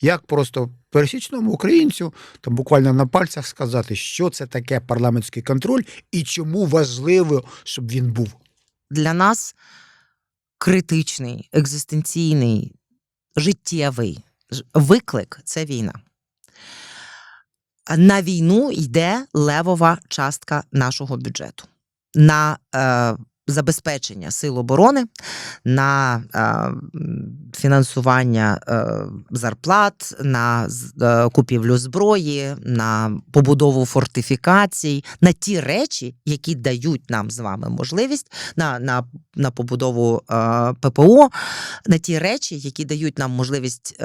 Як просто пересічному українцю там буквально на пальцях сказати, що це таке парламентський контроль і чому важливо, щоб він був. Для нас критичний, екзистенційний, життєвий виклик це війна. На війну йде левова частка нашого бюджету на е, забезпечення сил оборони, на е, фінансування е, зарплат, на е, купівлю зброї, на побудову фортифікацій, на ті речі, які дають нам з вами можливість на, на, на побудову ППО, на ті речі, які дають нам можливість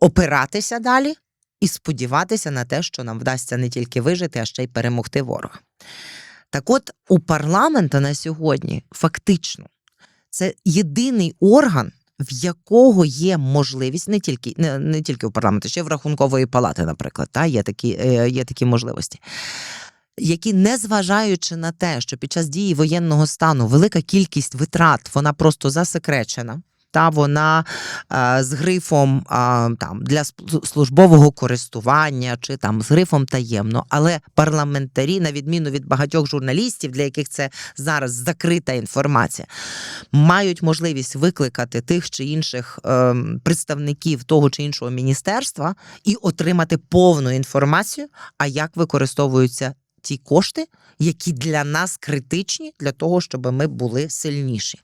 опиратися далі і сподіватися на те, що нам вдасться не тільки вижити, а ще й перемогти ворога. Так от у парламента на сьогодні фактично це єдиний орган, в якого є можливість не тільки не, не тільки у парламенті, ще в рахункової палати, наприклад, та є такі, е, є такі можливості. Які, незважаючи на те, що під час дії воєнного стану велика кількість витрат вона просто засекречена, та вона е, з грифом там для службового користування чи там з грифом таємно, але парламентарі, на відміну від багатьох журналістів, для яких це зараз закрита інформація, мають можливість викликати тих чи інших е, представників того чи іншого міністерства і отримати повну інформацію, а як використовуються ті кошти, які для нас критичні для того, щоб ми були сильніші.